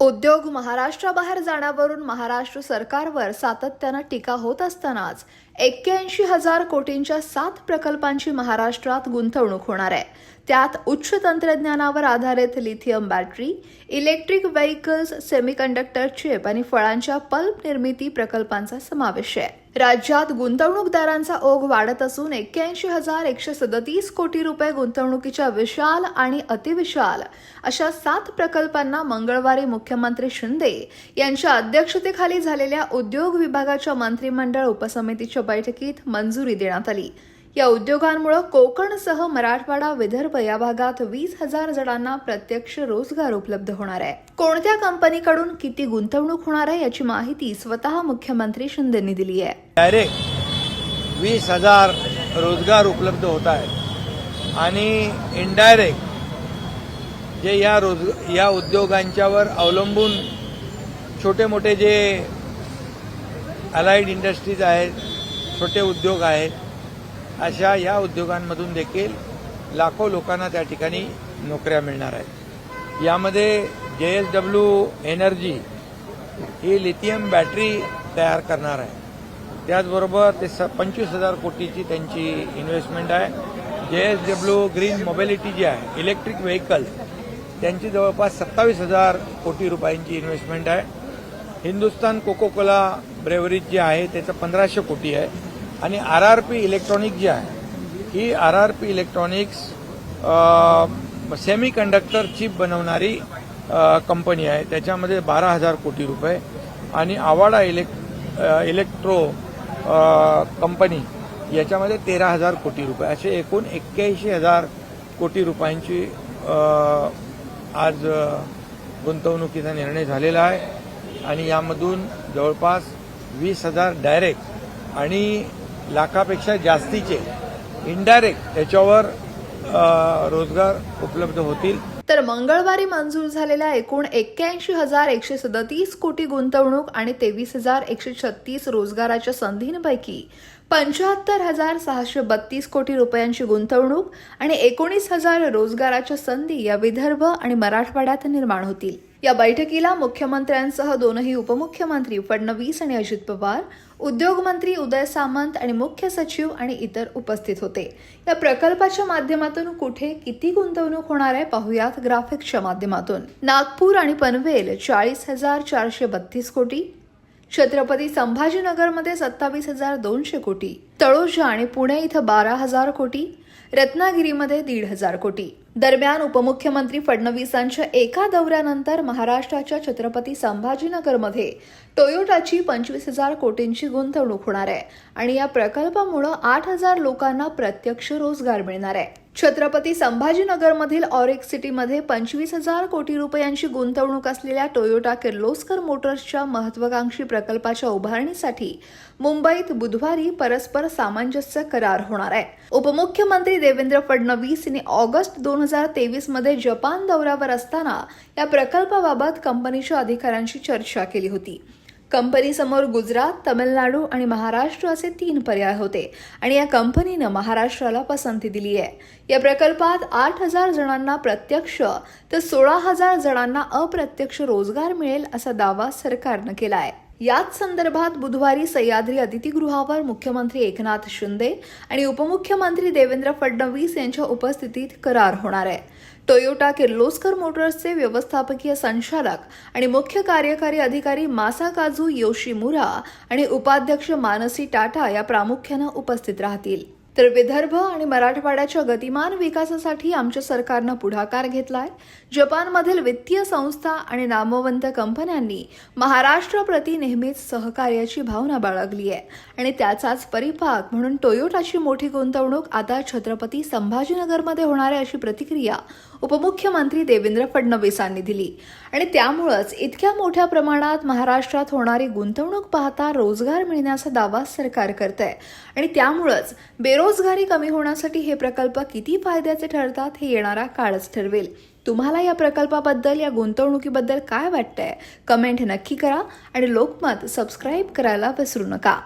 उद्योग महाराष्ट्राबाहेर जाण्यावरून महाराष्ट्र सरकारवर सातत्यानं टीका होत असतानाच एक्क्याऐंशी हजार कोटींच्या सात प्रकल्पांची महाराष्ट्रात गुंतवणूक होणार आहे. त्यात उच्च तंत्रज्ञानावर आधारित lithium battery electric vehicles semiconductor chip आणि फळांच्या पल्प निर्मिती प्रकल्पांचा समावेश आहे. राज्यात गुंतवणूकदारांचा ओघ वाढत असून एक्क्याऐंशी हजार एकशे सदतीस कोटी रुपये गुंतवणुकीच्या विशाल आणि अतिविशाल अशा सात प्रकल्पांना मंगळवारी मुख्यमंत्री शिंदे यांच्या अध्यक्षतेखाली झालेल्या उद्योग विभागाच्या मंत्रिमंडळ उपसमितीच्या बैठकीत मंजुरी देण्यात आली. या उद्योगांमुळे कोकणसह मराठवाडा विदर्भ या भागात वीस हजार जणांना प्रत्यक्ष रोजगार उपलब्ध होणार आहे. कोणत्या कंपनीकडून किती गुंतवणूक होणार आहे याची माहिती स्वतः मुख्यमंत्री शिंदेंनी दिली आहे. डायरेक्ट वीस हजार रोजगार उपलब्ध होत आहे आणि इनडायरेक्ट जे या रोज या उद्योगांच्यावर अवलंबून छोटे मोठे जे अलाइड इंडस्ट्रीज आहेत छोटे उद्योग आहेत. अशा या उद्योगांमधून देखील लाखो लोकांना त्या ठिकाणी नोकऱ्या मिळणार आहेत. यामध्ये जे एस डब्ल्यू एनर्जी ही लिथियम बॅटरी तयार करणार आहे. त्याचबरोबर ते स पंचवीस हजार कोटीची त्यांची इन्व्हेस्टमेंट आहे. J S W green mobility जी आहे इलेक्ट्रिक व्हेकल्स त्यांची जवळपास सत्तावीस हजार कोटी रुपयांची इन्व्हेस्टमेंट आहे. हिंदुस्तान कोको कोला ब्रेवरीज जी आहे त्याचं पंधराशे कोटी आहे. आणि आर आर पी इलेक्ट्रॉनिक जी आहे ही R R P electronics semiconductor chip बनवणारी कंपनी आहे. त्याच्यामध्ये बारा हजार कोटी रुपये. आणि आवाडा इलेक् इलेक्ट्रो कंपनी याच्यामध्ये तेरा हजार कोटी रुपये. असे एकूण एक्क्याऐंशी हजार कोटी रुपयांची आज गुंतवणुकीचा निर्णय झालेला आहे. आणि यामधून जवळपास वीस हजार डायरेक्ट आणि लाखापेक्षा जास्तीचे इनडायरेक्ट त्याच्यावर रोजगार उपलब्ध होतील. तर मंगळवारी मंजूर झालेल्या एकूण एक्क्याऐंशी हजार एकशे सदतीस कोटी गुंतवणूक आणि तेवीस हजार एकशे छत्तीस रोजगाराच्या संधींपैकी पंच्याहत्तर हजार सहाशे बत्तीस कोटी रुपयांची गुंतवणूक आणि एकोणीस हजार रोजगाराच्या संधी या विदर्भ आणि मराठवाड्यात निर्माण होतील. या बैठकीला मुख्यमंत्र्यांसह दोनही उपमुख्यमंत्री फडणवीस आणि अजित पवार उद्योगमंत्री उदय सामंत आणि मुख्य सचिव आणि इतर उपस्थित होते. या प्रकल्पाच्या माध्यमातून कुठे किती गुंतवणूक होणार आहे पाहुयात ग्राफिक्सच्या माध्यमातून. नागपूर आणि पनवेल चाळीस हजार चारशे बत्तीस कोटी. छत्रपती संभाजीनगरमध्ये सत्तावीस हजार दोनशे कोटी. तळोजा आणि पुणे इथं बारा हजार कोटी. रत्नागिरीमध्ये दीड हजार कोटी. दरम्यान उपमुख्यमंत्री फडणवीसांच्या एका दौऱ्यानंतर महाराष्ट्राच्या छत्रपती संभाजीनगरमध्ये टोयोटाची पंचवीस हजार कोटींची गुंतवणूक होणार आहे आणि या प्रकल्पामुळे आठ हजार लोकांना प्रत्यक्ष रोजगार मिळणार आहे. छत्रपती संभाजीनगरमधील ऑरेक सिटीमध्ये पंचवीस हजार कोटी रुपयांची गुंतवणूक असलेल्या टोयोटा किर्लोस्कर मोटर्सच्या महत्वाकांक्षी प्रकल्पाच्या उभारणीसाठी मुंबईत बुधवारी परस्पर सामंजस्य करार होणार आहे. उपमुख्यमंत्री देवेंद्र फडणवीस यांनी ऑगस्ट दोन हजार तेवीसमध्ये जपान दौऱ्यावर असताना या प्रकल्पाबाबत कंपनीच्या अधिकाऱ्यांशी चर्चा केली होती. कंपनीसमोर गुजरात तमिळनाडू आणि महाराष्ट्र असे तीन पर्याय होते. आणि या कंपनीनं महाराष्ट्राला पसंती दिली आहे. या प्रकल्पात आठ हजार जणांना प्रत्यक्ष तर सोळा हजार जणांना अप्रत्यक्ष रोजगार मिळेल असा दावा सरकारनं केला आहे. याच संदर्भात बुधवारी सह्याद्री अतिथीगृहावर मुख्यमंत्री एकनाथ शिंदे आणि उपमुख्यमंत्री देवेंद्र फडणवीस यांच्या उपस्थितीत करार होणार आहे. टोयोटा किर्लोस्कर मोटर्सचे व्यवस्थापकीय संचालक आणि मुख्य कार्यकारी अधिकारी मासाकाझू योशीमुरा आणि उपाध्यक्ष मानसी टाटा या प्रामुख्यानं उपस्थित राहतील. तर विदर्भ आणि मराठवाड्याच्या गतिमान विकासासाठी आमच्या सरकारनं पुढाकार घेतलाय. जपानमधील वित्तीय संस्था आणि नामवंत कंपन्यांनी महाराष्ट्राप्रती नेहमीच सहकार्याची भावना बाळगली आहे आणि त्याचाच परिपाक म्हणून टोयोटाची मोठी गुंतवणूक आता छत्रपती संभाजीनगरमध्ये होणार आहे अशी प्रतिक्रिया उपमुख्यमंत्री देवेंद्र फडणवीसांनी दिली. आणि त्यामुळंच इतक्या मोठ्या प्रमाणात महाराष्ट्रात होणारी गुंतवणूक पाहता रोजगार मिळण्याचा दावा सरकार करत आहे आणि त्यामुळंच बेरोजगारी कमी होण्यासाठी हे प्रकल्प किती फायद्याचे ठरतात हे येणारा काळच ठरवेल. तुम्हाला या प्रकल्पाबद्दल या गुंतवणुकीबद्दल काय वाटतंय? कमेंट नक्की करा आणि लोकमत सबस्क्राईब करायला विसरू नका.